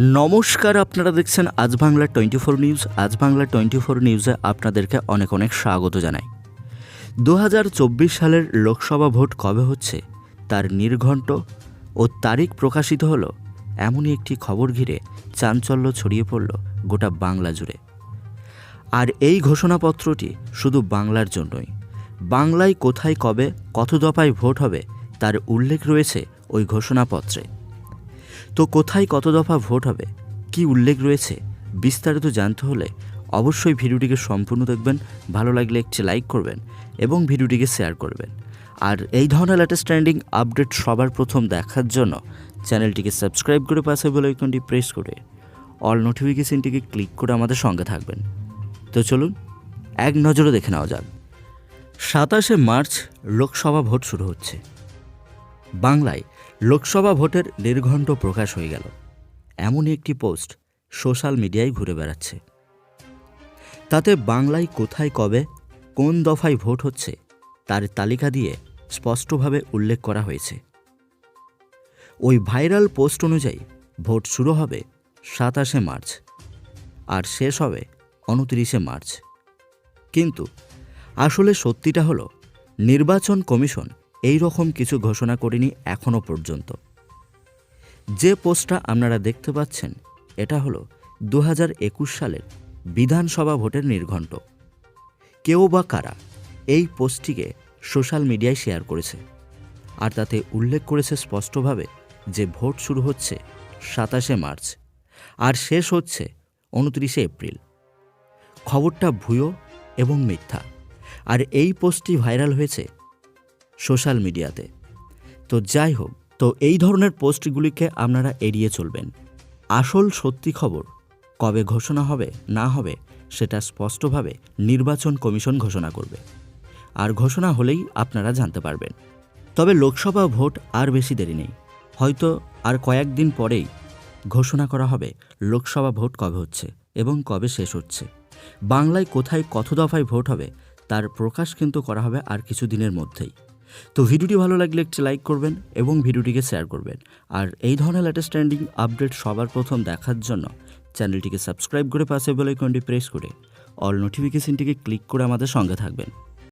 নমস্কার, আপনারা দেখছেন আজ বাংলা টোয়েন্টি ফোর নিউজ। আজ বাংলা টোয়েন্টি ফোর নিউজে আপনাদেরকে অনেক অনেক স্বাগত জানাই। দু হাজার চব্বিশ সালের লোকসভা ভোট কবে হচ্ছে, তার নির্ঘণ্ট ও তারিখ প্রকাশিত হলো, এমনই একটি খবর ঘিরে চাঞ্চল্য ছড়িয়ে পড়ল গোটা বাংলা জুড়ে। আর এই ঘোষণাপত্রটি শুধু বাংলার জন্যই। বাংলায় কোথায় কবে, কত দফায় ভোট হবে, তার উল্লেখ রয়েছে ওই ঘোষণাপত্রে। তো কোথায় কত দফা ভোট হবে? কি উল্লেখ রয়েছে? বিস্তারিত জানতে হলে অবশ্যই ভিডিওটিকে সম্পূর্ণ দেখবেন, ভালো লাগলে একটি লাইক করবেন এবং ভিডিওটিকে শেয়ার করবেন। আর এই ধরনের লেটেস্ট ট্রেন্ডিং আপডেট সবার প্রথম দেখার জন্য চ্যানেলটিকে সাবস্ক্রাইব করে পাশে বেল আইকনটি প্রেস করে অল নোটিফিকেশনটিকে ক্লিক করে আমাদের সঙ্গে থাকবেন। তো চলুন, এক নজরে দেখে নেওয়া যাক। সাতাশে মার্চ লোকসভা ভোট শুরু হচ্ছে। বাংলায় লোকসভা ভোটের নির্ঘণ্ট প্রকাশ হয়ে গেল। এমনই একটি পোস্ট সোশ্যাল মিডিয়ায় ঘুরে বেড়াচ্ছে। তাতে বাংলায় কোথায় কবে, কোন দফায় ভোট হচ্ছে, তার তালিকা দিয়ে স্পষ্টভাবে উল্লেখ করা হয়েছে। ওই ভাইরাল পোস্ট অনুযায়ী ভোট শুরু হবে সাতাশে মার্চ আর শেষ হবে উনত্রিশে মার্চ। কিন্তু আসলে সত্যিটা হলো, নির্বাচন কমিশন এই রকম কিছু ঘোষণা করেনি এখনও পর্যন্ত। যে পোস্টটা আপনারা দেখতে পাচ্ছেন, এটা হলো দু হাজার একুশ সালের বিধানসভা ভোটের নির্ঘণ্ট। কেউ বা কারা এই পোস্টটিকে সোশ্যাল মিডিয়ায় শেয়ার করেছে, আর তাতে উল্লেখ করেছে স্পষ্টভাবে যে ভোট শুরু হচ্ছে সাতাশে মার্চ আর শেষ হচ্ছে উনত্রিশে এপ্রিল। খবরটা ভুয়ো এবং মিথ্যা, আর এই পোস্টটি ভাইরাল হয়েছে সোশ্যাল মিডিয়াতে। তো যাই হোক, তো এই ধরনের পোস্টগুলিকে আপনারা এড়িয়ে চলবেন। আসল সত্যি খবর কবে ঘোষণা হবে, না হবে, সেটা স্পষ্টভাবে নির্বাচন কমিশন ঘোষণা করবে। আর ঘোষণা হলেই আপনারা জানতে পারবেন। তবে লোকসভা ভোট আর বেশি দেরি নেই। হয়তো আর কয়েকদিন পরেই ঘোষণা করা হবে লোকসভা ভোট কবে হচ্ছে এবং কবে শেষ হচ্ছে। বাংলায় কোথায় কত দফায় ভোট হবে, তার প্রকাশ কিন্তু করা হবে আর কিছু দিনের মধ্যেই। তো ভিডিওটি ভালো লাগলে একটি লাইক করবেন এবং ভিডিওটিকে শেয়ার করবেন। আর এই ধরনের লেটেস্ট ট্রেন্ডিং আপডেট সবার প্রথম দেখার জন্য চ্যানেলটিকে সাবস্ক্রাইব করে পাশে বেলাইকনটি প্রেস করে অল নোটিফিকেশনটিকে ক্লিক করে আমাদের সঙ্গে থাকবেন।